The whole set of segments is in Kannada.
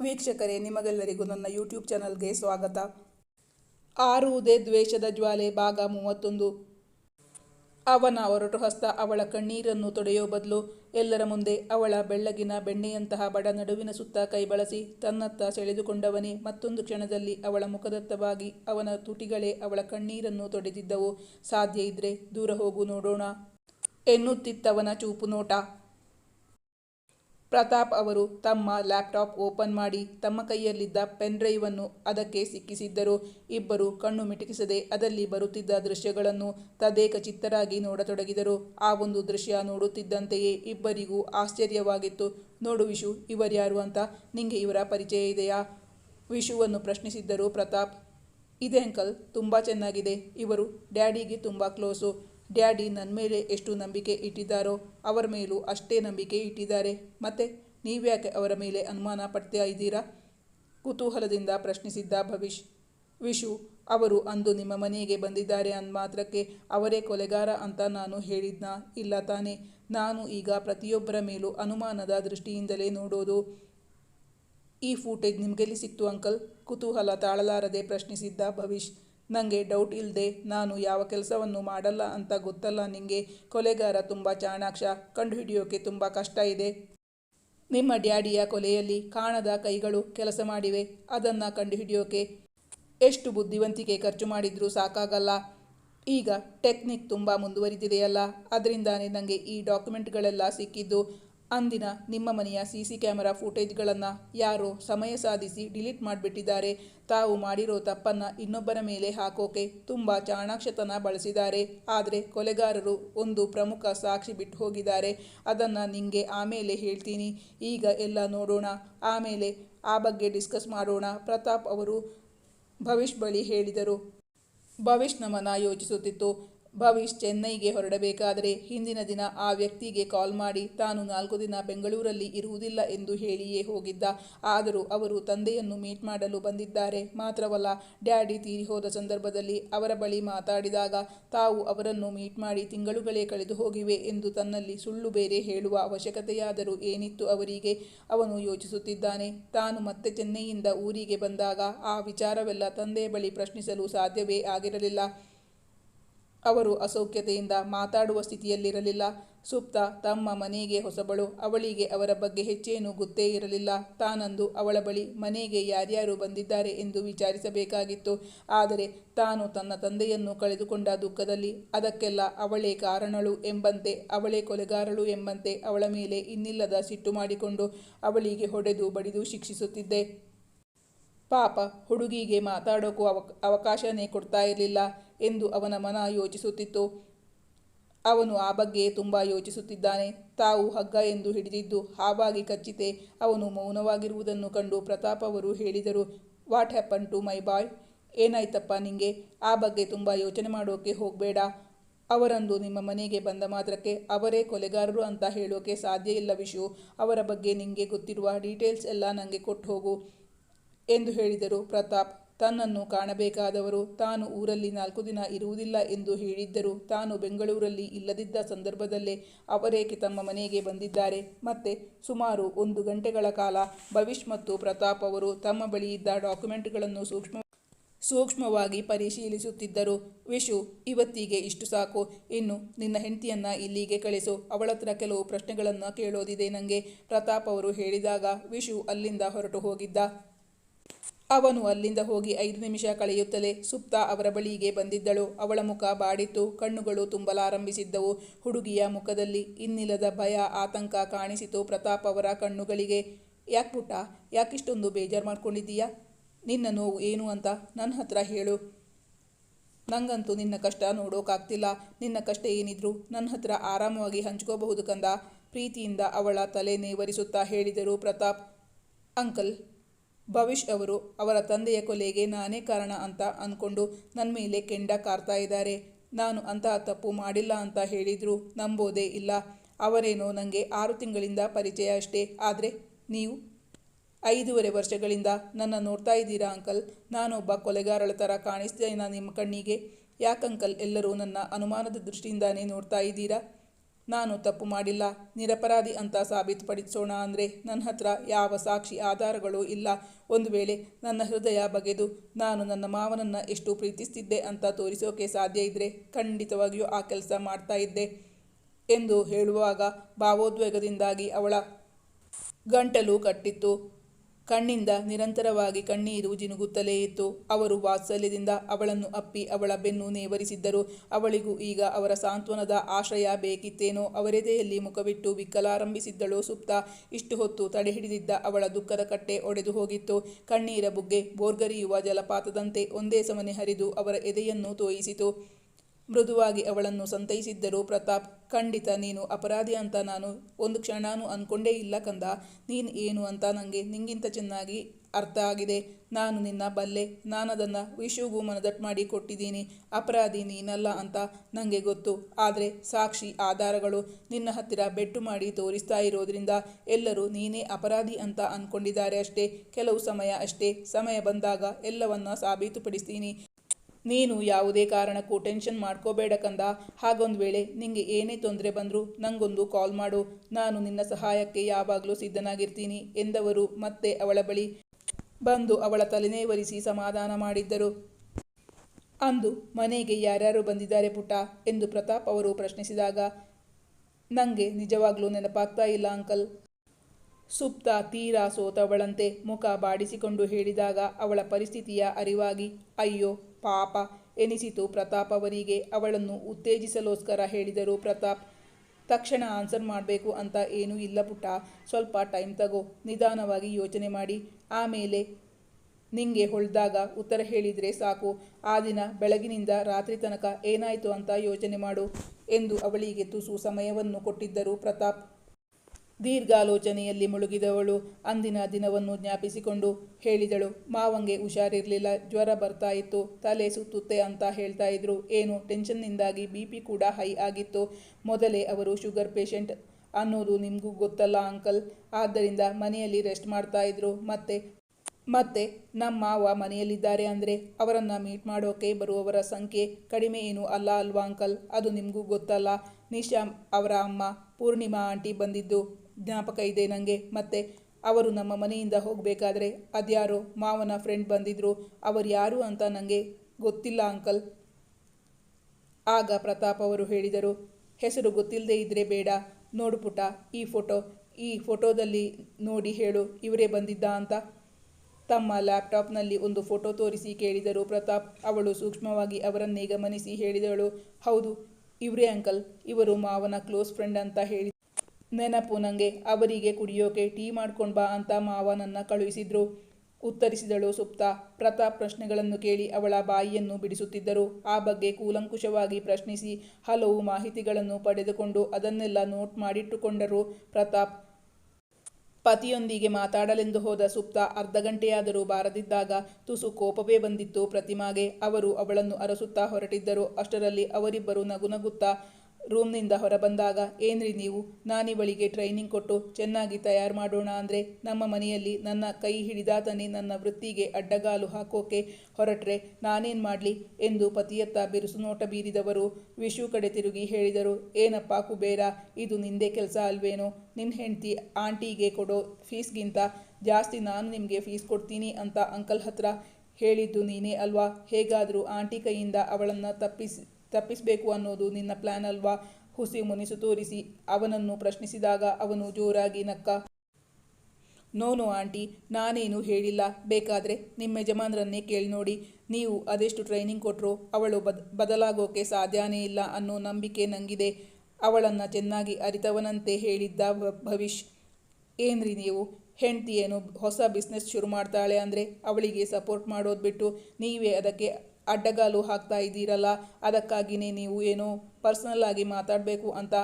ವೀಕ್ಷಕರೇ, ನಿಮಗೆಲ್ಲರಿಗೂ ನನ್ನ ಯೂಟ್ಯೂಬ್ ಚಾನಲ್ಗೆ ಸ್ವಾಗತ. ಆರುವುದೇ ದ್ವೇಷದ ಜ್ವಾಲೆ, ಭಾಗ ಮೂವತ್ತೊಂದು. ಅವನ ಹೊರಟು ಹಸ್ತ ಅವಳ ಕಣ್ಣೀರನ್ನು ತೊಡೆಯೋ ಬದಲು ಎಲ್ಲರ ಮುಂದೆ ಅವಳ ಬೆಳ್ಳಗಿನ ಬೆಣ್ಣೆಯಂತಹ ಬಡ ನಡುವಿನ ಸುತ್ತ ಕೈ ಬಳಸಿ ತನ್ನತ್ತ ಸೆಳೆದುಕೊಂಡವನೇ ಮತ್ತೊಂದು ಕ್ಷಣದಲ್ಲಿ ಅವಳ ಮುಖದತ್ತವಾಗಿ ಅವನ ತುಟಿಗಳೇ ಅವಳ ಕಣ್ಣೀರನ್ನು ತೊಡೆದಿದ್ದವು. ಸಾಧ್ಯ ಇದ್ರೆ ದೂರ ಹೋಗು ನೋಡೋಣ. ಎನ್ನುತ್ತಿತ್ತವನ ಚೂಪು ನೋಟ. ಪ್ರತಾಪ್ ಅವರು ತಮ್ಮ ಲ್ಯಾಪ್ಟಾಪ್ ಓಪನ್ ಮಾಡಿ ತಮ್ಮ ಕೈಯಲ್ಲಿದ್ದ ಪೆನ್ ಡ್ರೈವನ್ನು ಅದಕ್ಕೆ ಸಿಕ್ಕಿಸಿದ್ದರು. ಇಬ್ಬರು ಕಣ್ಣು ಮಿಟುಕಿಸದೆ ಅದಲ್ಲಿ ಬರುತ್ತಿದ್ದ ದೃಶ್ಯಗಳನ್ನು ತದೇಕ ಚಿತ್ತರಾಗಿ ನೋಡತೊಡಗಿದರು. ಆ ಒಂದು ದೃಶ್ಯ ನೋಡುತ್ತಿದ್ದಂತೆಯೇ ಇಬ್ಬರಿಗೂ ಆಶ್ಚರ್ಯವಾಗಿತ್ತು. ನೋಡು ವಿಶು ಇವರ್ಯಾರು ಅಂತ ನಿಂಗೆ ಇವರ ಪರಿಚಯ ಇದೆಯಾ? ವಿಶುವನ್ನು ಪ್ರಶ್ನಿಸಿದ್ದರು ಪ್ರತಾಪ್. ಇದೆ ಅಂಕಲ್, ತುಂಬ ಚೆನ್ನಾಗಿದೆ. ಇವರು ಡ್ಯಾಡಿಗೆ ತುಂಬ ಕ್ಲೋಸು. ಡ್ಯಾಡಿ ನನ್ನ ಮೇಲೆ ಎಷ್ಟು ನಂಬಿಕೆ ಇಟ್ಟಿದ್ದಾರೋ ಅವರ ಮೇಲೂ ಅಷ್ಟೇ ನಂಬಿಕೆ ಇಟ್ಟಿದ್ದಾರೆ. ಮತ್ತೆ ನೀವ್ಯಾಕೆ ಅವರ ಮೇಲೆ ಅನುಮಾನ ಪಡ್ತಾ ಇದ್ದೀರಾ? ಕುತೂಹಲದಿಂದ ಪ್ರಶ್ನಿಸಿದ್ದ ಭವಿಷ್ ವಿಶು, ಅವರು ಅಂದು ನಿಮ್ಮ ಮನೆಗೆ ಬಂದಿದ್ದಾರೆ ಅಂದ ಮಾತ್ರಕ್ಕೆ ಅವರೇ ಕೊಲೆಗಾರ ಅಂತ ನಾನು ಹೇಳಿದ್ನಾ? ಇಲ್ಲ ತಾನೆ. ನಾನು ಈಗ ಪ್ರತಿಯೊಬ್ಬರ ಮೇಲೂ ಅನುಮಾನದ ದೃಷ್ಟಿಯಿಂದಲೇ ನೋಡೋದು. ಈ ಫೂಟೇಜ್ ನಿಮಗೆಲ್ಲಿ ಸಿಕ್ತು ಅಂಕಲ್? ಕುತೂಹಲ ತಾಳಲಾರದೆ ಪ್ರಶ್ನಿಸಿದ್ದ ಭವಿಷ್ ನನಗೆ ಡೌಟ್ ಇಲ್ಲದೆ ನಾನು ಯಾವ ಕೆಲಸವನ್ನು ಮಾಡಲ್ಲ ಅಂತ ಗೊತ್ತಲ್ಲ ನಿಮಗೆ ಕೊಲೆಗಾರ ತುಂಬ ಚಾಣಾಕ್ಷ, ಕಂಡುಹಿಡಿಯೋಕೆ ತುಂಬ ಕಷ್ಟ ಇದೆ. ನಿಮ್ಮ ಡ್ಯಾಡಿಯ ಕೊಲೆಯಲ್ಲಿ ಕಾಣದ ಕೈಗಳು ಕೆಲಸ ಮಾಡಿವೆ, ಅದನ್ನು ಕಂಡುಹಿಡಿಯೋಕೆ ಎಷ್ಟು ಬುದ್ಧಿವಂತಿಕೆ ಖರ್ಚು ಮಾಡಿದರೂ ಸಾಕಾಗಲ್ಲ. ಈಗ ಟೆಕ್ನಿಕ್ ತುಂಬ ಮುಂದುವರಿದಿದೆಯಲ್ಲ, ಅದರಿಂದಾನೇ ನನಗೆ ಈ ಡಾಕ್ಯುಮೆಂಟ್ಗಳೆಲ್ಲ ಸಿಕ್ಕಿದ್ದು. ಅಂದಿನ ನಿಮ್ಮ ಮನೆಯ ಸಿ ಸಿ ಕ್ಯಾಮರಾ ಫುಟೇಜ್ಗಳನ್ನು ಯಾರೋ ಸಮಯ ಸಾಧಿಸಿ ಡಿಲೀಟ್ ಮಾಡಿಬಿಟ್ಟಿದ್ದಾರೆ. ತಾವು ಮಾಡಿರೋ ತಪ್ಪನ್ನು ಇನ್ನೊಬ್ಬರ ಮೇಲೆ ಹಾಕೋಕೆ ತುಂಬ ಚಾಣಾಕ್ಷತನ ಬಳಸಿದ್ದಾರೆ. ಆದರೆ ಕೊಲೆಗಾರರು ಒಂದು ಪ್ರಮುಖ ಸಾಕ್ಷಿ ಬಿಟ್ಟು ಹೋಗಿದ್ದಾರೆ. ಅದನ್ನು ನಿಮಗೆ ಆಮೇಲೆ ಹೇಳ್ತೀನಿ. ಈಗ ಎಲ್ಲ ನೋಡೋಣ. ಆಮೇಲೆ ಆ ಬಗ್ಗೆ ಡಿಸ್ಕಸ್ ಮಾಡೋಣ. ಪ್ರತಾಪ್ ಅವರು ಭವಿಷ್ ಬಳಿ ಹೇಳಿದರು. ಭವಿಷ್ ನಮನ ಯೋಚಿಸುತ್ತಿತ್ತು. ಭವಿಷ್ ಚೆನ್ನೈಗೆ ಹೊರಡಬೇಕಾದರೆ ಹಿಂದಿನ ದಿನ ಆ ವ್ಯಕ್ತಿಗೆ ಕಾಲ್ ಮಾಡಿ, ತಾನು ನಾಲ್ಕು ದಿನ ಬೆಂಗಳೂರಲ್ಲಿ ಇರುವುದಿಲ್ಲ ಎಂದು ಹೇಳಿಯೇ ಹೋಗಿದ್ದ. ಆದರೂ ಅವರು ತಂದೆಯನ್ನು ಮೀಟ್ ಮಾಡಲು ಬಂದಿದ್ದಾರೆ. ಮಾತ್ರವಲ್ಲ, ಡ್ಯಾಡಿ ತೀರಿ ಹೋದ ಸಂದರ್ಭದಲ್ಲಿ ಅವರ ಬಳಿ ಮಾತಾಡಿದಾಗ, ತಾವು ಅವರನ್ನು ಮೀಟ್ ಮಾಡಿ ತಿಂಗಳುಗಳೇ ಕಳೆದು ಹೋಗಿವೆ ಎಂದು ತನ್ನಲ್ಲಿ ಸುಳ್ಳು ಬೇರೆ ಹೇಳುವ ಅವಶ್ಯಕತೆಯಾದರೂ ಏನಿತ್ತು ಅವರಿಗೆ? ಅವನು ಯೋಚಿಸುತ್ತಿದ್ದಾನೆ. ತಾನು ಮತ್ತೆ ಚೆನ್ನೈಯಿಂದ ಊರಿಗೆ ಬಂದಾಗ ಆ ವಿಚಾರವೆಲ್ಲ ತಂದೆಯ ಬಳಿ ಪ್ರಶ್ನಿಸಲು ಸಾಧ್ಯವೇ ಆಗಿರಲಿಲ್ಲ. ಅವರು ಅಸೌಖ್ಯತೆಯಿಂದ ಮಾತಾಡುವ ಸ್ಥಿತಿಯಲ್ಲಿರಲಿಲ್ಲ. ಸುಪ್ತ ತಮ್ಮ ಮನೆಗೆ ಹೊಸಬಳು. ಅವಳಿಗೆ ಅವರ ಬಗ್ಗೆ ಹೆಚ್ಚೇನೂ ಗೊತ್ತೇ ಇರಲಿಲ್ಲ. ತಾನಂದು ಅವಳ ಬಳಿ ಮನೆಗೆ ಯಾರ್ಯಾರು ಬಂದಿದ್ದಾರೆ ಎಂದು ವಿಚಾರಿಸಬೇಕಾಗಿತ್ತು. ಆದರೆ ತಾನು ತನ್ನ ತಂದೆಯನ್ನು ಕಳೆದುಕೊಂಡ ದುಃಖದಲ್ಲಿ ಅದಕ್ಕೆಲ್ಲ ಅವಳೇ ಕಾರಣಳು ಎಂಬಂತೆ, ಅವಳೇ ಕೊಲೆಗಾರಳು ಎಂಬಂತೆ ಅವಳ ಮೇಲೆ ಇನ್ನಿಲ್ಲದ ಸಿಟ್ಟು ಮಾಡಿಕೊಂಡು ಅವಳಿಗೆ ಹೊಡೆದು ಬಡಿದು ಶಿಕ್ಷಿಸುತ್ತಿದ್ದೆ. ಪಾಪ ಹುಡುಗಿಗೆ ಮಾತಾಡೋಕ್ಕೂ ಅವ ಅವಕಾಶನೇ ಕೊಡ್ತಾ ಇರಲಿಲ್ಲ. ಎಂದು ಅವನ ಮನ ಯೋಚಿಸುತ್ತಿತ್ತು. ಅವನು ಆ ಬಗ್ಗೆ ತುಂಬ ಯೋಚಿಸುತ್ತಿದ್ದಾನೆ. ತಾವು ಹಗ್ಗ ಎಂದು ಹಿಡಿದಿದ್ದು ಹಾವಾಗಿ ಕಚ್ಚಿತೆ ಅವನು ಮೌನವಾಗಿರುವುದನ್ನು ಕಂಡು ಪ್ರತಾಪ್ ಅವರು ಹೇಳಿದರು, what happen to my boy? ಏನಾಯ್ತಪ್ಪ ನಿಂಗೆ? ಆ ಬಗ್ಗೆ ತುಂಬ ಯೋಚನೆ ಮಾಡೋಕೆ ಹೋಗಬೇಡ. ಅವರಂದು ನಿಮ್ಮ ಮನೆಗೆ ಬಂದ ಮಾತ್ರಕ್ಕೆ ಅವರೇ ಕೊಲೆಗಾರರು ಅಂತ ಹೇಳೋಕೆ ಸಾಧ್ಯ ಇಲ್ಲ ವಿಷು ಅವರ ಬಗ್ಗೆ ನಿಮಗೆ ಗೊತ್ತಿರುವ ಡೀಟೇಲ್ಸ್ ಎಲ್ಲ ನನಗೆ ಕೊಟ್ಟು ಹೋಗು ಎಂದು ಹೇಳಿದರು ಪ್ರತಾಪ್. ತನ್ನನ್ನು ಕಾಣಬೇಕಾದವರು ತಾನು ಊರಲ್ಲಿ ನಾಲ್ಕು ದಿನ ಇರುವುದಿಲ್ಲ ಎಂದು ಹೇಳಿದ್ದರು. ತಾನು ಬೆಂಗಳೂರಲ್ಲಿ ಇಲ್ಲದಿದ್ದ ಸಂದರ್ಭದಲ್ಲೇ ಅವರೇಕೆ ತಮ್ಮ ಮನೆಗೆ ಬಂದಿದ್ದಾರೆ? ಮತ್ತೆ ಸುಮಾರು ಒಂದು ಗಂಟೆಗಳ ಕಾಲ ಭವಿಷ್ ಮತ್ತು ಪ್ರತಾಪ್ ಅವರು ತಮ್ಮ ಬಳಿ ಇದ್ದ ಡಾಕ್ಯುಮೆಂಟ್ಗಳನ್ನು ಸೂಕ್ಷ್ಮ ಸೂಕ್ಷ್ಮವಾಗಿ ಪರಿಶೀಲಿಸುತ್ತಿದ್ದರು. ವಿಶು, ಇವತ್ತಿಗೆ ಇಷ್ಟು ಸಾಕು. ಇನ್ನು ನಿನ್ನ ಹೆಂಡತಿಯನ್ನು ಇಲ್ಲಿಗೆ ಕಳಿಸು. ಅವಳತ್ರ ಕೆಲವು ಪ್ರಶ್ನೆಗಳನ್ನು ಕೇಳೋದಿದೆ ನನಗೆ ಪ್ರತಾಪ್ ಅವರು ಹೇಳಿದಾಗ ವಿಶು ಅಲ್ಲಿಂದ ಹೊರಟು ಹೋಗಿದ್ದ. ಅವನು ಅಲ್ಲಿಂದ ಹೋಗಿ ಐದು ನಿಮಿಷ ಕಳೆಯುತ್ತಲೇ ಸುಪ್ತ ಅವರ ಬಳಿಗೆ ಬಂದಿದ್ದಳು. ಅವಳ ಮುಖ ಬಾಡಿತ್ತು, ಕಣ್ಣುಗಳು ತುಂಬಲಾರಂಭಿಸಿದ್ದವು. ಹುಡುಗಿಯ ಮುಖದಲ್ಲಿ ಇನ್ನಿಲ್ಲದ ಭಯ, ಆತಂಕ ಕಾಣಿಸಿತು. ಪ್ರತಾಪ್ ಅವರ ಕಣ್ಣುಗಳಿಗೆ, ಯಾಕೆ ಪುಟ್ಟ, ಯಾಕಿಷ್ಟೊಂದು ಬೇಜಾರು ಮಾಡ್ಕೊಂಡಿದ್ದೀಯಾ? ನಿನ್ನ ನೋವು ಏನು ಅಂತ ನನ್ನ ಹತ್ರ ಹೇಳು. ನಂಗಂತೂ ನಿನ್ನ ಕಷ್ಟ ನೋಡೋಕ್ಕಾಗ್ತಿಲ್ಲ ನಿನ್ನ ಕಷ್ಟ ಏನಿದ್ರು ನನ್ನ ಹತ್ರ ಆರಾಮವಾಗಿ ಹಂಚ್ಕೋಬಹುದು ಕಂದ. ಪ್ರೀತಿಯಿಂದ ಅವಳ ತಲೆ ನೇವರಿಸುತ್ತಾ ಹೇಳಿದರು ಪ್ರತಾಪ್. ಅಂಕಲ್ ಭವಿಷ್ ಅವರು, ಅವರ ತಂದೆಯ ಕೊಲೆಗೆ ನಾನೇ ಕಾರಣ ಅಂತ ಅಂದ್ಕೊಂಡು ನನ್ನ ಮೇಲೆ ಕೆಂಡ ಕಾರ್ತಾ ಇದ್ದಾರೆ. ನಾನು ಅಂತಹ ತಪ್ಪು ಮಾಡಿಲ್ಲ ಅಂತ ಹೇಳಿದ್ರು, ನಂಬೋದೇ ಇಲ್ಲ. ಅವರೇನೋ ನನಗೆ ಆರು ತಿಂಗಳಿಂದ ಪರಿಚಯ ಅಷ್ಟೇ. ಆದರೆ ನೀವು? ಐದೂವರೆ ವರ್ಷಗಳಿಂದ ನನ್ನ ನೋಡ್ತಾ ಇದ್ದೀರಾ ಅಂಕಲ್? ನಾನೊಬ್ಬ ಕೊಲೆಗಾರಳ ಥರ ಕಾಣಿಸ್ತೇನಾ ನಿಮ್ಮ ಕಣ್ಣಿಗೆ. ಯಾಕಂಕಲ್, ಎಲ್ಲರೂ ನನ್ನ ಅನುಮಾನದ ದೃಷ್ಟಿಯಿಂದಾನೇ ನೋಡ್ತಾ ಇದ್ದೀರಾ? ನಾನು ತಪ್ಪು ಮಾಡಿಲ್ಲ, ನಿರಪರಾಧಿ ಅಂತ ಸಾಬೀತುಪಡಿಸೋಣ ಅಂದರೆ ನನ್ನ ಹತ್ರ ಯಾವ ಸಾಕ್ಷಿ ಆಧಾರಗಳು ಇಲ್ಲ. ಒಂದು ವೇಳೆ ನನ್ನ ಹೃದಯ ಬಗೆದು ನಾನು ನನ್ನ ಮಾವನನ್ನು ಎಷ್ಟು ಪ್ರೀತಿಸ್ತಿದ್ದೆ ಅಂತ ತೋರಿಸೋಕೆ ಸಾಧ್ಯ ಇದ್ದರೆ ಖಂಡಿತವಾಗಿಯೂ ಆ ಕೆಲಸ ಮಾಡ್ತಾ ಇದ್ದೆ ಎಂದು ಹೇಳುವಾಗ ಭಾವೋದ್ವೇಗದಿಂದಾಗಿ ಅವಳ ಗಂಟಲು ಕಟ್ಟಿತ್ತು. ಕಣ್ಣಿಂದ ನಿರಂತರವಾಗಿ ಕಣ್ಣೀರು ಜಿನುಗುತ್ತಲೇ ಇತ್ತು. ಅವರು ವಾತ್ಸಲ್ಯದಿಂದ ಅವಳನ್ನು ಅಪ್ಪಿ ಅವಳ ಬೆನ್ನು ನೇವರಿಸಿದ್ದರು. ಅವಳಿಗೂ ಈಗ ಅವರ ಸಾಂತ್ವನದ ಆಶ್ರಯ ಬೇಕಿತ್ತೇನೋ ಅವರೆದೆಯಲ್ಲಿ ಮುಖವಿಟ್ಟು ಬಿಕ್ಕಲಾರಂಭಿಸಿದ್ದಳು ಸುಪ್ತ. ಇಷ್ಟು ಹೊತ್ತು ತಡೆಹಿಡಿದಿದ್ದ ಅವಳ ದುಃಖದ ಕಟ್ಟೆ ಒಡೆದು ಹೋಗಿತ್ತು. ಕಣ್ಣೀರ ಬುಗ್ಗೆ ಬೋರ್ಗರಿಯುವ ಜಲಪಾತದಂತೆ ಒಂದೇ ಸಮನೆ ಹರಿದು ಅವರ ಎದೆಯನ್ನು ತೋಯಿಸಿತು. ಮೃದುವಾಗಿ ಅವಳನ್ನು ಸಂತೈಸಿದ್ದರೂ ಪ್ರತಾಪ್, ಖಂಡಿತ ನೀನು ಅಪರಾಧಿ ಅಂತ ನಾನು, ಒಂದು ಕ್ಷಣನೂ ಅಂದ್ಕೊಂಡೇ ಇಲ್ಲ ಕಂದ. ನೀನು ಏನು ಅಂತ ನನಗೆ ನಿಂಗಿಂತ ಚೆನ್ನಾಗಿ ಅರ್ಥ ಆಗಿದೆ. ನಾನು ನಿನ್ನ ಬಲ್ಲೆ, ನಾನದನ್ನು ವಿಷುಗೂ ಮನದಟ್ಟು ಮಾಡಿ ಕೊಟ್ಟಿದ್ದೀನಿ. ಅಪರಾಧಿ ನೀನಲ್ಲ ಅಂತ ನನಗೆ ಗೊತ್ತು. ಆದರೆ ಸಾಕ್ಷಿ ಆಧಾರಗಳು ನಿನ್ನ ಹತ್ತಿರ ಬೆಟ್ಟು ಮಾಡಿ ತೋರಿಸ್ತಾ ಇರೋದ್ರಿಂದ ಎಲ್ಲರೂ ನೀನೇ ಅಪರಾಧಿ ಅಂತ ಅಂದ್ಕೊಂಡಿದ್ದಾರೆ ಅಷ್ಟೇ. ಕೆಲವು ಸಮಯ ಅಷ್ಟೇ. ಸಮಯ ಬಂದಾಗ ಎಲ್ಲವನ್ನ ಸಾಬೀತುಪಡಿಸ್ತೀನಿ. ನೀನು ಯಾವುದೇ ಕಾರಣಕ್ಕೂ ಟೆನ್ಷನ್ ಮಾಡ್ಕೋಬೇಡ ಕಂದ. ಹಾಗೊಂದು ವೇಳೆ ನಿಂಗೆ ಏನೇ ತೊಂದರೆ ಬಂದರೂ ನಂಗೊಂದು ಕಾಲ್ ಮಾಡು. ನಾನು ನಿನ್ನ ಸಹಾಯಕ್ಕೆ ಯಾವಾಗಲೂ ಸಿದ್ಧನಾಗಿರ್ತೀನಿ ಎಂದವರು ಮತ್ತೆ ಅವಳ ಬಳಿ ಬಂದು ಅವಳ ತಲೆನೇವರಿಸಿ ಸಮಾಧಾನ ಮಾಡಿದ್ದರು. ಅಂದು ಮನೆಗೆ ಯಾರ್ಯಾರು ಬಂದಿದ್ದಾರೆ ಪುಟ್ಟ ಎಂದು ಪ್ರತಾಪ್ ಅವರು ಪ್ರಶ್ನಿಸಿದಾಗ ನನಗೆ ನಿಜವಾಗ್ಲೂ ನೆನಪಾಗ್ತಾ ಇಲ್ಲ ಅಂಕಲ್. ಸುಪ್ತ, ತೀರಾ ಸೋತವಳಂತೆ ಮುಖ ಬಾಡಿಸಿಕೊಂಡು ಹೇಳಿದಾಗ ಅವಳ ಪರಿಸ್ಥಿತಿಯ ಅರಿವಾಗಿ, ಅಯ್ಯೋ, ಪಾಪ, ಎನಿಸಿತು ಪ್ರತಾಪ್ ಅವರಿಗೆ, ಅವಳನ್ನು ಉತ್ತೇಜಿಸಲೋಸ್ಕರ ಹೇಳಿದರು ಪ್ರತಾಪ್, ತಕ್ಷಣ ಆನ್ಸರ್ ಮಾಡಬೇಕು ಅಂತ ಏನೂ ಇಲ್ಲ ಪುಟ್ಟ, ಸ್ವಲ್ಪ ಟೈಮ್ ತಗೋ, ನಿಧಾನವಾಗಿ ಯೋಚನೆ ಮಾಡಿ, ಆಮೇಲೆ ನಿಂಗೆ ಹೊಳ್ದಾಗ ಉತ್ತರ ಹೇಳಿದರೆ ಸಾಕು, ಆ ದಿನ ಬೆಳಗಿನಿಂದ ರಾತ್ರಿ ತನಕ ಏನಾಯಿತು ಅಂತ ಯೋಚನೆ ಮಾಡು, ಎಂದು ಅವಳಿಗೆ ತುಸು ಸಮಯವನ್ನು ಕೊಟ್ಟಿದ್ದರು ಪ್ರತಾಪ್. ದೀರ್ಘಾಲೋಚನೆಯಲ್ಲಿ ಮುಳುಗಿದವಳು. ಅಂದಿನ ದಿನವನ್ನು ಜ್ಞಾಪಿಸಿಕೊಂಡು ಹೇಳಿದಳು, ಮಾವಂಗೆ ಹುಷಾರಿರಲಿಲ್ಲ, ಜ್ವರ ಬರ್ತಾ ಇತ್ತು, ತಲೆ ಸುತ್ತುತ್ತೆ ಅಂತ ಹೇಳ್ತಾ ಇದ್ರು. ಏನು, ಟೆನ್ಷನ್ನಿಂದಾಗಿ ಬಿ ಪಿ ಕೂಡ ಹೈ ಆಗಿತ್ತು. ಮೊದಲೇ ಅವರು ಶುಗರ್ ಪೇಷಂಟ್ ಅನ್ನೋದು ನಿಮಗೂ ಗೊತ್ತಲ್ಲ ಅಂಕಲ್. ಆದ್ದರಿಂದ ಮನೆಯಲ್ಲಿ ರೆಸ್ಟ್ ಮಾಡ್ತಾ ಇದ್ರು. ಮತ್ತೆ ಮತ್ತೆ ನಮ್ಮ ಮಾವ ಮನೆಯಲ್ಲಿದ್ದಾರೆ ಅಂದರೆ ಅವರನ್ನು ಮೀಟ್ ಮಾಡೋಕೆ ಬರುವವರ ಸಂಖ್ಯೆ ಕಡಿಮೆ ಏನು ಅಲ್ಲ ಅಲ್ವಾ ಅಂಕಲ್? ಅದು ನಿಮಗೂ ಗೊತ್ತಲ್ಲ. ನಿಶಾ ಅವರ ಅಮ್ಮ ಪೂರ್ಣಿಮಾ ಆಂಟಿ ಬಂದಿದ್ದು ಜ್ಞಾಪಕ ಇದೆ ನನಗೆ ಮತ್ತೆ ಅವರು ನಮ್ಮ ಮನೆಯಿಂದ ಹೋಗಬೇಕಾದ್ರೆ ಅದ್ಯಾರೋ ಮಾವನ ಫ್ರೆಂಡ್ ಬಂದಿದ್ರು. ಅವರು ಯಾರು ಅಂತ ನನಗೆ ಗೊತ್ತಿಲ್ಲ ಅಂಕಲ್ ಆಗ ಪ್ರತಾಪ್ ಅವರು ಹೇಳಿದರು, ಹೆಸರು ಗೊತ್ತಿಲ್ಲದೆ ಇದ್ದರೆ ಬೇಡ. ನೋಡು ಪುಟ ಈ ಫೋಟೋ ಈ ಫೋಟೋದಲ್ಲಿ ನೋಡಿ ಹೇಳು, ಇವರೇ ಬಂದಿದ್ದ ಅಂತ. ತಮ್ಮ ಲ್ಯಾಪ್ಟಾಪ್ನಲ್ಲಿ ಒಂದು ಫೋಟೋ ತೋರಿಸಿ ಕೇಳಿದರು ಪ್ರತಾಪ್. ಅವಳು ಸೂಕ್ಷ್ಮವಾಗಿ ಅವರನ್ನೇ ಗಮನಿಸಿ ಹೇಳಿದಳು, ಹೌದು, ಇವರೇ ಅಂಕಲ್ ಇವರು ಮಾವನ ಕ್ಲೋಸ್ ಫ್ರೆಂಡ್ ಅಂತ ಹೇಳಿ ನೆನಪು ನನಗೆ ಅವರಿಗೆ ಕುಡಿಯೋಕೆ ಟೀ ಮಾಡ್ಕೊಂಡು ಬಾ ಅಂತ ಮಾವ ನನ್ನ ಕಳುಹಿಸಿದ್ರು. ಉತ್ತರಿಸಿದಳು ಸುಪ್ತ. ಪ್ರತಾಪ್ ಪ್ರಶ್ನೆಗಳನ್ನು ಕೇಳಿ ಅವಳ ಬಾಯಿಯನ್ನು ಬಿಡಿಸುತ್ತಿದ್ದರು. ಆ ಬಗ್ಗೆ ಕೂಲಂಕುಷವಾಗಿ ಪ್ರಶ್ನಿಸಿ ಹಲವು ಮಾಹಿತಿಗಳನ್ನು ಪಡೆದುಕೊಂಡು ಅದನ್ನೆಲ್ಲ ನೋಟ್ ಮಾಡಿಟ್ಟುಕೊಂಡರು ಪ್ರತಾಪ್. ಪತಿಯೊಂದಿಗೆ ಮಾತಾಡಲೆಂದು ಹೋದ ಸುಪ್ತ ಅರ್ಧ ಗಂಟೆಯಾದರೂ ಬಾರದಿದ್ದಾಗ ತುಸು ಕೋಪವೇ ಬಂದಿತ್ತು ಪ್ರತಿಮಾಗೆ. ಅವರು ಅವಳನ್ನು ಅರಸುತ್ತಾ ಹೊರಟಿದ್ದರು. ಅಷ್ಟರಲ್ಲಿ ಅವರಿಬ್ಬರು ನಗುನಗುತ್ತಾ ರೂಮ್ನಿಂದ ಹೊರಬಂದಾಗ, ಏನ್ರಿ ನೀವು? ನಾನಿವಳಿಗೆ ಟ್ರೈನಿಂಗ್ ಕೊಟ್ಟು ಚೆನ್ನಾಗಿ ತಯಾರು ಮಾಡೋಣ ಅಂದರೆ ನಮ್ಮ ಮನೆಯಲ್ಲಿ ನನ್ನ ಕೈ ಹಿಡಿದಾತನೇ ನನ್ನ ವೃತ್ತಿಗೆ ಅಡ್ಡಗಾಲು ಹಾಕೋಕೆ ಹೊರಟ್ರೆ ನಾನೇನು ಮಾಡಲಿ? ಎಂದು ಪತಿಯತ್ತ ಬಿರುಸು ನೋಟ ಬೀರಿದವರು ವಿಶು ಕಡೆ ತಿರುಗಿ ಹೇಳಿದರು, ಏನಪ್ಪ ಕುಬೇರ, ಇದು ನಿಂದೇ ಕೆಲಸ ಅಲ್ವೇನೋ? ನಿನ್ನ ಹೆಂಡತಿ ಆಂಟಿಗೆ ಕೊಡೋ ಫೀಸ್ಗಿಂತ ಜಾಸ್ತಿ ನಾನು ನಿಮಗೆ ಫೀಸ್ ಕೊಡ್ತೀನಿ ಅಂತ ಅಂಕಲ್ ಹತ್ರ ಹೇಳಿದ್ದು ನೀನೇ ಅಲ್ವಾ? ಹೇಗಾದರೂ ಆಂಟಿ ಕೈಯಿಂದ ಅವಳನ್ನು ತಪ್ಪಿಸಿ ತಪ್ಪಿಸಬೇಕು ಅನ್ನೋದು ನಿನ್ನ ಪ್ಲಾನ್ ಅಲ್ವಾ? ಹುಸಿ ಮುನಿಸು ತೋರಿಸಿ ಅವನನ್ನು ಪ್ರಶ್ನಿಸಿದಾಗ ಅವನು ಜೋರಾಗಿ ನಕ್ಕ, ನೋ ನೋ ಆಂಟಿ, ನಾನೇನು ಹೇಳಿಲ್ಲ. ಬೇಕಾದರೆ ನಿಮ್ಮ ಯಜಮಾನರನ್ನೇ ಕೇಳಿ ನೋಡಿ. ನೀವು ಅದೆಷ್ಟು ಟ್ರೈನಿಂಗ್ ಕೊಟ್ಟರು ಅವಳು ಬದ್, ಬದಲಾಗೋಕೆ ಸಾಧ್ಯನೇ ಇಲ್ಲ ಅನ್ನೋ ನಂಬಿಕೆ ನಂಗಿದೆ. ಅವಳನ್ನು ಚೆನ್ನಾಗಿ ಅರಿತವನಂತೆ ಹೇಳಿದ್ದ ಭವಿಷ್ ಏನ್ರಿ ನೀವು? ಹೆಂಡ್ತಿ ಏನು ಹೊಸ ಬಿಸ್ನೆಸ್ ಶುರು ಮಾಡ್ತಾಳೆ ಅಂದರೆ ಅವಳಿಗೆ ಸಪೋರ್ಟ್ ಮಾಡೋದು ಬಿಟ್ಟು ನೀವೇ ಅದಕ್ಕೆ ಅಡ್ಡಗಾಲು ಹಾಕ್ತಾ ಇದ್ದೀರಲ್ಲ ಅದಕ್ಕಾಗಿಯೇ ನೀವು ಏನೋ ಪರ್ಸನಲ್ ಆಗಿ ಮಾತಾಡಬೇಕು ಅಂತ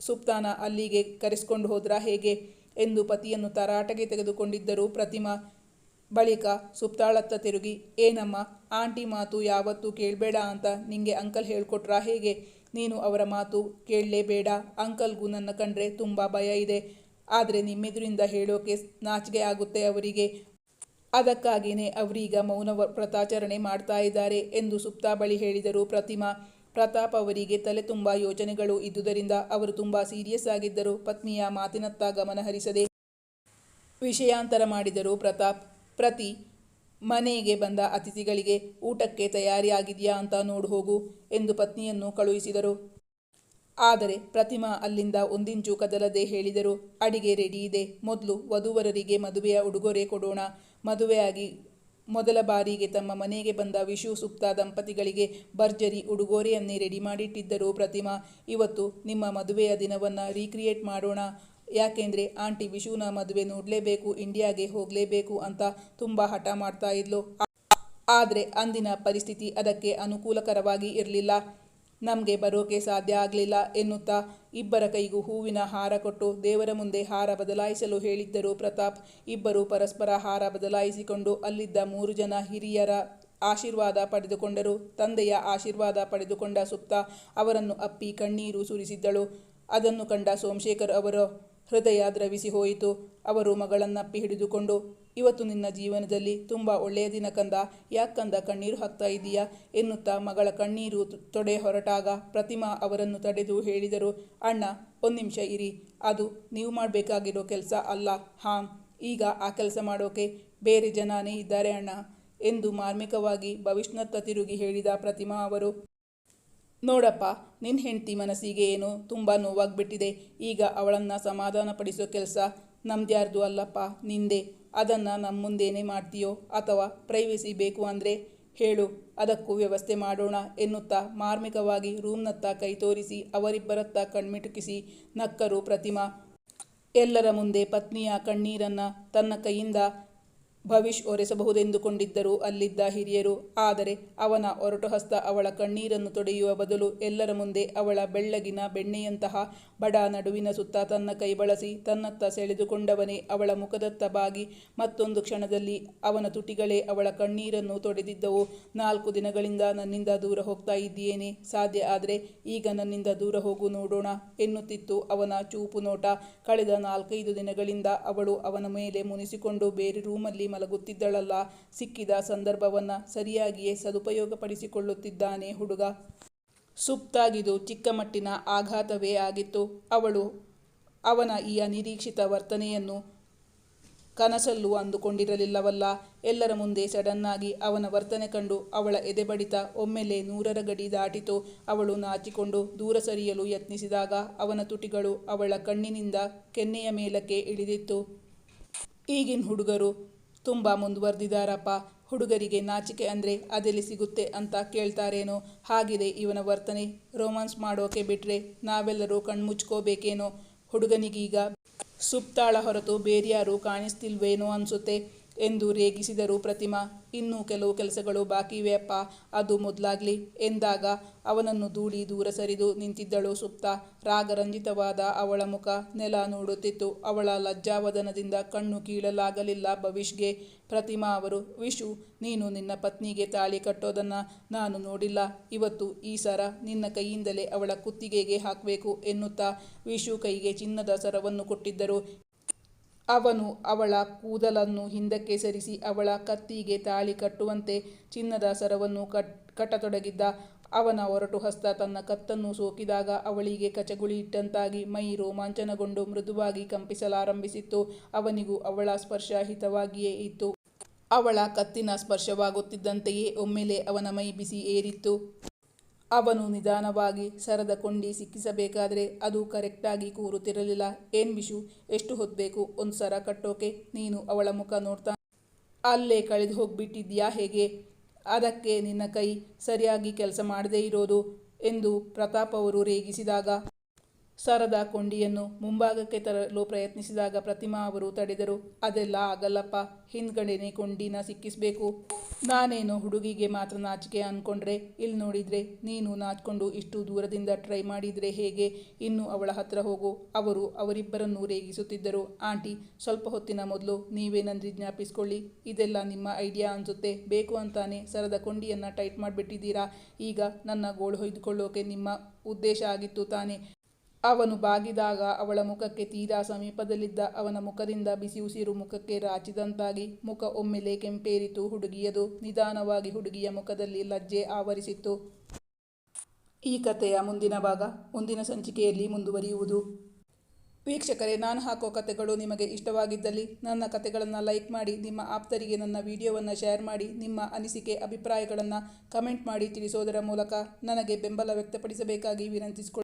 ಸುಪ್ತಾನ ಅಲ್ಲಿಗೆ ಕರೆಸ್ಕೊಂಡು ಹೋದ್ರಾ ಹೇಗೆ ಎಂದು ಪತಿಯನ್ನು ತರಾಟೆಗೆ ತೆಗೆದುಕೊಂಡಿದ್ದರು ಪ್ರತಿಮಾ ಬಳಿಕ ಸುಪ್ತಾಳತ್ತ ತಿರುಗಿ, ಏನಮ್ಮ, ಆಂಟಿ ಮಾತು ಯಾವತ್ತೂ ಕೇಳಬೇಡ ಅಂತ ನಿಂಗೆ ಅಂಕಲ್ ಹೇಳ್ಕೊಟ್ರಾ ಹೇಗೆ? ನೀನು ಅವರ ಮಾತು ಕೇಳಲೇಬೇಡ ಅಂಕಲ್ಗೂ ನನ್ನ ಕಂಡ್ರೆ ತುಂಬ ಭಯ ಇದೆ. ಆದರೆ ನಿಮ್ಮೆದುರಿಂದ ಹೇಳೋಕೆ ನಾಚಿಗೆ ಆಗುತ್ತೆ ಅವರಿಗೆ. ಅದಕ್ಕಾಗಿಯೇ ಅವರೀಗ ಮೌನ ವ್ರತಾಚರಣೆ ಮಾಡ್ತಾ ಇದ್ದಾರೆ ಎಂದು ಸುಪ್ತಾ ಬಳಿ ಹೇಳಿದರು ಪ್ರತಿಮಾ. ಪ್ರತಾಪ್ ಅವರಿಗೆ ತಲೆ ತುಂಬ ಯೋಚನೆಗಳು ಇದ್ದುದರಿಂದ ಅವರು ತುಂಬ ಸೀರಿಯಸ್ ಆಗಿದ್ದರು. ಪತ್ನಿಯ ಮಾತಿನತ್ತ ಗಮನಹರಿಸದೆ ವಿಷಯಾಂತರ ಮಾಡಿದರು ಪ್ರತಾಪ್. ಪ್ರತಿ ಮನೆಗೆ ಬಂದ ಅತಿಥಿಗಳಿಗೆ ಊಟಕ್ಕೆ ತಯಾರಿಯಾಗಿದೆಯಾ ಅಂತ ನೋಡು ಹೋಗು ಎಂದು ಪತ್ನಿಯನ್ನು ಕಳುಹಿಸಿದರು. ಆದರೆ ಪ್ರತಿಮಾ ಅಲ್ಲಿಂದ ಒಂದಿಂಚು ಕದಲದೆ ಹೇಳಿದರು, ಅಡಿಗೆ ರೆಡಿ ಇದೆ. ಮೊದಲು ವಧುವರರಿಗೆ ಮದುವೆಯ ಉಡುಗೊರೆ ಕೊಡೋಣ. ಮದುವೆಯಾಗಿ ಮೊದಲ ಬಾರಿಗೆ ತಮ್ಮ ಮನೆಗೆ ಬಂದ ವಿಶು ಸುಪ್ತ ದಂಪತಿಗಳಿಗೆ ಭರ್ಜರಿ ಉಡುಗೊರೆಯನ್ನೇ ರೆಡಿ ಮಾಡಿಟ್ಟಿದ್ದರು. ಪ್ರತಿಮಾ, ಇವತ್ತು ನಿಮ್ಮ ಮದುವೆಯ ದಿನವನ್ನು ರೀಕ್ರಿಯೇಟ್ ಮಾಡೋಣ. ಯಾಕೆಂದರೆ ಆಂಟಿ ವಿಶುನ ಮದುವೆ ನೋಡಲೇಬೇಕು, ಇಂಡಿಯಾಗೆ ಹೋಗಲೇಬೇಕು ಅಂತ ತುಂಬ ಹಠ ಮಾಡ್ತಾ ಇದ್ಲು. ಆದರೆ ಅಂದಿನ ಪರಿಸ್ಥಿತಿ ಅದಕ್ಕೆ ಅನುಕೂಲಕರವಾಗಿ ಇರಲಿಲ್ಲ. ನಮಗೆ ಬರೋಕೆ ಸಾಧ್ಯ ಆಗಲಿಲ್ಲ ಎನ್ನುತ್ತಾ ಇಬ್ಬರ ಕೈಗೂ ಹೂವಿನ ಹಾರ ಕೊಟ್ಟು ದೇವರ ಮುಂದೆ ಹಾರ ಬದಲಾಯಿಸಲು ಹೇಳಿದ್ದರು ಪ್ರತಾಪ್. ಇಬ್ಬರು ಪರಸ್ಪರ ಹಾರ ಬದಲಾಯಿಸಿಕೊಂಡು ಅಲ್ಲಿದ್ದ ಮೂರು ಜನ ಹಿರಿಯರ ಆಶೀರ್ವಾದ ಪಡೆದುಕೊಂಡರು. ತಂದೆಯ ಆಶೀರ್ವಾದ ಪಡೆದುಕೊಂಡ ಸುಪ್ತ ಅವರನ್ನು ಅಪ್ಪಿ ಕಣ್ಣೀರು ಸುರಿಸಿದ್ದಳು. ಅದನ್ನು ಕಂಡ ಸೋಮಶೇಖರ್ ಅವರ ಹೃದಯ ದ್ರವಿಸಿ ಹೋಯಿತು. ಅವರು ಮಗಳನ್ನಪ್ಪಿ ಹಿಡಿದುಕೊಂಡು ಇವತ್ತು ನಿನ್ನ ಜೀವನದಲ್ಲಿ ತುಂಬ ಒಳ್ಳೆಯ ದಿನ ಕಂದ. ಯಾಕಂದ ಕಣ್ಣೀರು ಹಾಕ್ತಾ ಇದೀಯಾ? ಎನ್ನುತ್ತಾ ಮಗಳ ಕಣ್ಣೀರು ತೊಡೆ ಹೊರಟಾಗ ಪ್ರತಿಮಾ ಅವರನ್ನು ತಡೆದು ಹೇಳಿದರು. ಅಣ್ಣ, ಒಂದು ನಿಮಿಷ ಇರಿ. ಅದು ನೀವು ಮಾಡಬೇಕಾಗಿರೋ ಕೆಲಸ ಅಲ್ಲ. ಹಾಂ, ಈಗ ಆ ಕೆಲಸ ಮಾಡೋಕೆ ಬೇರೆ ಜನಾನೇ ಇದ್ದಾರೆ ಅಣ್ಣ ಎಂದು ಮಾರ್ಮಿಕವಾಗಿ ಭವಿಷ್ಣತ್ತ ತಿರುಗಿ ಹೇಳಿದ ಪ್ರತಿಮಾ ಅವರು. ನೋಡಪ್ಪ ನಿನ್ನ ಹೆಂಡತಿ ಮನಸ್ಸಿಗೆ ಏನು ತುಂಬ ನೋವಾಗ್ಬಿಟ್ಟಿದೆ. ಈಗ ಅವಳನ್ನು ಸಮಾಧಾನಪಡಿಸೋ ಕೆಲಸ ನಮ್ದ್ಯಾರ್ದು ಅಲ್ಲಪ್ಪ, ನಿಂದೆ. ಅದನ್ನು ನಮ್ಮ ಮುಂದೇನೆ ಮಾಡ್ತೀಯೋ ಅಥವಾ ಪ್ರೈವಸಿ ಬೇಕು ಅಂದರೆ ಹೇಳು, ಅದಕ್ಕೂ ವ್ಯವಸ್ಥೆ ಮಾಡೋಣ ಎನ್ನುತ್ತಾ ಮಾರ್ಮಿಕವಾಗಿ ರೂಮ್ನತ್ತ ಕೈ ತೋರಿಸಿ ಅವರಿಬ್ಬರತ್ತ ಕಣ್ಮಿಟುಕಿಸಿ ನಕ್ಕರು ಪ್ರತಿಮಾ. ಎಲ್ಲರ ಮುಂದೆ ಪತ್ನಿಯ ಕಣ್ಣೀರನ್ನು ತನ್ನ ಕೈಯಿಂದ ಭವಿಷ್ ಒರೆಸಬಹುದೆಂದುಕೊಂಡಿದ್ದರು ಅಲ್ಲಿದ್ದ ಹಿರಿಯರು. ಆದರೆ ಅವನ ಒರಟು ಹಸ್ತ ಅವಳ ಕಣ್ಣೀರನ್ನು ತೊಡೆಯುವ ಬದಲು ಎಲ್ಲರ ಮುಂದೆ ಅವಳ ಬೆಳ್ಳಗಿನ ಬೆಣ್ಣೆಯಂತಹ ಬಡ ನಡುವಿನ ಸುತ್ತ ತನ್ನ ಕೈ ಬಳಸಿ ತನ್ನತ್ತ ಸೆಳೆದುಕೊಂಡವನೇ ಅವಳ ಮುಖದತ್ತ ಬಾಗಿ ಮತ್ತೊಂದು ಕ್ಷಣದಲ್ಲಿ ಅವನ ತುಟಿಗಳೇ ಅವಳ ಕಣ್ಣೀರನ್ನು ತೊಡೆದಿದ್ದವು. ನಾಲ್ಕು ದಿನಗಳಿಂದ ನನ್ನಿಂದ ದೂರ ಹೋಗ್ತಾ ಇದ್ದೀಯೇನೆ. ಸಾಧ್ಯ ಆದರೆ ಈಗ ನನ್ನಿಂದ ದೂರ ಹೋಗು ನೋಡೋಣ ಎನ್ನುತ್ತಿತ್ತು ಅವನ ಚೂಪು ನೋಟ. ಕಳೆದ ನಾಲ್ಕೈದು ದಿನಗಳಿಂದ ಅವಳು ಅವನ ಮೇಲೆ ಮುನಿಸಿಕೊಂಡು ಬೇರೆ ರೂಮಲ್ಲಿ ಮಲಗುತ್ತಿದ್ದಳಲ್ಲ. ಸಿಕ್ಕಿದ ಸಂದರ್ಭವನ್ನು ಸರಿಯಾಗಿಯೇ ಸದುಪಯೋಗಪಡಿಸಿಕೊಳ್ಳುತ್ತಿದ್ದಾನೆ ಹುಡುಗ. ಸುಪ್ತಾಗಿದು ಚಿಕ್ಕ ಮಟ್ಟಿನ ಆಘಾತವೇ ಆಗಿತ್ತು. ಅವಳು ಅವನ ಈ ಅನಿರೀಕ್ಷಿತ ವರ್ತನೆಯನ್ನು ಕನಸಲ್ಲೂ ಅಂದುಕೊಂಡಿರಲಿಲ್ಲವಲ್ಲ. ಎಲ್ಲರ ಮುಂದೆ ಸಡನ್ನಾಗಿ ಅವನ ವರ್ತನೆ ಕಂಡು ಅವಳ ಎದೆಬಡಿತ ಒಮ್ಮೆಲೆ ನೂರರ ಗಡಿ ದಾಟಿತು. ಅವಳು ನಾಚಿಕೊಂಡು ದೂರ ಸರಿಯಲು ಯತ್ನಿಸಿದಾಗ ಅವನ ತುಟಿಗಳು ಅವಳ ಕಣ್ಣಿನಿಂದ ಕೆನ್ನೆಯ ಮೇಲಕ್ಕೆ ಇಳಿದಿತ್ತು. ಈಗಿನ ಹುಡುಗರು ತುಂಬ ಮುಂದುವರೆದಿದ್ದಾರಪ್ಪ ಹುಡುಗರಿಗೆ ನಾಚಿಕೆ ಅಂದರೆ ಅದೆಲ್ಲಿ ಸಿಗುತ್ತೆ ಅಂತ ಕೇಳ್ತಾರೇನೋ. ಹಾಗಿದೆ ಇವನ ವರ್ತನೆ. ರೋಮಾನ್ಸ್ ಮಾಡೋಕೆ ಬಿಟ್ಟರೆ ನಾವೆಲ್ಲರೂ ಕಣ್ಮುಚ್ಕೋಬೇಕೇನೋ. ಹುಡುಗನಿಗೀಗ ಸುಪ್ತಾಳ ಹೊರತು ಬೇರ್ಯಾರು ಕಾಣಿಸ್ತಿಲ್ವೇನೋ ಅನ್ಸುತ್ತೆ. ಎಂದು ರೇಗಿಸಿದರು ಪ್ರತಿಮಾ. ಇನ್ನೂ ಕೆಲವು ಕೆಲಸಗಳು ಬಾಕಿ ಇವೆಯಪ್ಪ ಅದು ಮೊದಲಾಗ್ಲಿ. ಎಂದಾಗ ಅವನನ್ನು ದೂಡಿ ದೂರ ಸರಿದು ನಿಂತಿದ್ದಳು ಸುಪ್ತ. ರಾಗರಂಜಿತವಾದ ಅವಳ ಮುಖ ನೆಲ ನೋಡುತ್ತಿತ್ತು. ಅವಳ ಲಜ್ಜಾವದನದಿಂದ ಕಣ್ಣು ಕೀಳಲಾಗಲಿಲ್ಲ ಭವಿಷ್ಗೆ. ಪ್ರತಿಮಾ ಅವರು, ವಿಶು, ನೀನು ನಿನ್ನ ಪತ್ನಿಗೆ ತಾಳಿ ಕಟ್ಟೋದನ್ನು ನಾನು ನೋಡಿಲ್ಲ. ಇವತ್ತು ಈ ಸರ ನಿನ್ನ ಕೈಯಿಂದಲೇ ಅವಳ ಕುತ್ತಿಗೆಗೆ ಹಾಕಬೇಕು ಎನ್ನುತ್ತಾ ವಿಶು ಕೈಗೆ ಚಿನ್ನದ ಸರವನ್ನು ಕೊಟ್ಟಿದ್ದರು. ಅವನು ಅವಳ ಕೂದಲನ್ನು ಹಿಂದಕ್ಕೆ ಸರಿಸಿ ಅವಳ ಕತ್ತಿಗೆ ತಾಳಿ ಕಟ್ಟುವಂತೆ ಚಿನ್ನದ ಸರವನ್ನು ಕಟ್, ಕಟ್ಟತೊಡಗಿದ್ದ ಅವನ ಒರಟು ಹಸ್ತ ತನ್ನ ಕತ್ತನ್ನು ಸೋಕಿದಾಗ ಅವಳಿಗೆ ಕಚಗುಳಿ ಇಟ್ಟಂತಾಗಿ ಮೈ ರೋಮಾಂಚನಗೊಂಡು ಮೃದುವಾಗಿ ಕಂಪಿಸಲಾರಂಭಿಸಿತ್ತು. ಅವನಿಗೂ ಅವಳ ಸ್ಪರ್ಶ ಹಿತವಾಗಿಯೇ ಇತ್ತು. ಅವಳ ಕತ್ತಿನ ಸ್ಪರ್ಶವಾಗುತ್ತಿದ್ದಂತೆಯೇ ಒಮ್ಮೆಲೆ ಅವನ ಮೈ ಬಿಸಿ ಏರಿತ್ತು. ಅವನು ನಿಧಾನವಾಗಿ ಸರದ ಕೊಂಡಿ ಸಿಕ್ಕಿಸಬೇಕಾದ್ರೆ ಅದು ಕರೆಕ್ಟಾಗಿ ಕೂರುತ್ತಿರಲಿಲ್ಲ. ಏನ್ ವಿಶು ಎಷ್ಟು ಹೊತ್ಬೇಕು? ಒಂದು ಸರ ಕಟ್ಟೋಕೆ ನೀನು ಅವಳ ಮುಖ ನೋಡ್ತಾ ಅಲ್ಲೇ ಕಳೆದು ಹೋಗ್ಬಿಟ್ಟಿದ್ಯಾ ಹೇಗೆ? ಅದಕ್ಕೆ ನಿನ್ನ ಕೈ ಸರಿಯಾಗಿ ಕೆಲಸ ಮಾಡದೇ ಇರೋದು ಎಂದು ಪ್ರತಾಪ್ ಅವರು ರೇಗಿಸಿದಾಗ ಸರದ ಕೊಂಡಿಯನ್ನು ಮುಂಭಾಗಕ್ಕೆ ತರಲು ಪ್ರಯತ್ನಿಸಿದಾಗ ಪ್ರತಿಮಾ ಅವರು ತಡೆದರು. ಅದೆಲ್ಲ ಆಗಲ್ಲಪ್ಪ, ಹಿಂದ್ಗಡೆನೆ ಕೊಂಡಿನ ಸಿಕ್ಕಿಸ್ಬೇಕು. ನಾನೇನು ಹುಡುಗಿಗೆ ಮಾತ್ರ ನಾಚಿಕೆ ಅಂದ್ಕೊಂಡ್ರೆ ಇಲ್ಲಿ ನೋಡಿದ್ರೆ ನೀನು ನಾಚ್ಕೊಂಡು ಇಷ್ಟು ದೂರದಿಂದ ಟ್ರೈ ಮಾಡಿದರೆ ಹೇಗೆ? ಇನ್ನು ಅವಳ ಹತ್ರ ಹೋಗು. ಅವರು ಅವರಿಬ್ಬರನ್ನು ರೇಗಿಸುತ್ತಿದ್ದರು. ಆಂಟಿ, ಸ್ವಲ್ಪ ಹೊತ್ತಿನ ಮೊದಲು ನೀವೇ ನನ್ನ ಜ್ಞಾಪಿಸ್ಕೊಳ್ಳಿ. ಇದೆಲ್ಲ ನಿಮ್ಮ ಐಡಿಯಾ ಅನಿಸುತ್ತೆ. ಬೇಕು ಅಂತಾನೆ ಸರದ ಕೊಂಡಿಯನ್ನು ಟೈಟ್ ಮಾಡಿಬಿಟ್ಟಿದ್ದೀರಾ? ಈಗ ನನ್ನ ಗೋಳು ಹೊಯ್ದುಕೊಳ್ಳೋಕೆ ನಿಮ್ಮ ಉದ್ದೇಶ ಆಗಿತ್ತು ತಾನೇ. ಅವನು ಬಾಗಿದಾಗ ಅವಳ ಮುಖಕ್ಕೆ ತೀರಾ ಸಮೀಪದಲ್ಲಿದ್ದ ಅವನ ಮುಖದಿಂದ ಬಿಸಿ ಉಸಿರು ಮುಖಕ್ಕೆ ರಾಚಿದಂತಾಗಿ ಮುಖ ಒಮ್ಮೆಲೆ ಕೆಂಪೇರಿತು, ಹುಡುಗಿಯದು ನಿಧಾನವಾಗಿ ಹುಡುಗಿಯ ಮುಖದಲ್ಲಿ ಲಜ್ಜೆ ಆವರಿಸಿತ್ತು. ಈ ಕಥೆಯ ಮುಂದಿನ ಭಾಗ ಮುಂದಿನ ಸಂಚಿಕೆಯಲ್ಲಿ ಮುಂದುವರಿಯುವುದು. ವೀಕ್ಷಕರೇ, ನಾನು ಹಾಕೋ ಕಥೆಗಳು ನಿಮಗೆ ಇಷ್ಟವಾಗಿದ್ದಲ್ಲಿ ನನ್ನ ಕಥೆಗಳನ್ನು ಲೈಕ್ ಮಾಡಿ, ನಿಮ್ಮ ಆಪ್ತರಿಗೆ ನನ್ನ ವಿಡಿಯೋವನ್ನು ಶೇರ್ ಮಾಡಿ, ನಿಮ್ಮ ಅನಿಸಿಕೆ, ಅಭಿಪ್ರಾಯಗಳನ್ನು ಕಮೆಂಟ್ ಮಾಡಿ ತಿಳಿಸೋದರ ಮೂಲಕ ನನಗೆ ಬೆಂಬಲ ವ್ಯಕ್ತಪಡಿಸಬೇಕಾಗಿ ವಿನಂತಿಸಿಕೊಳ್ಳಿ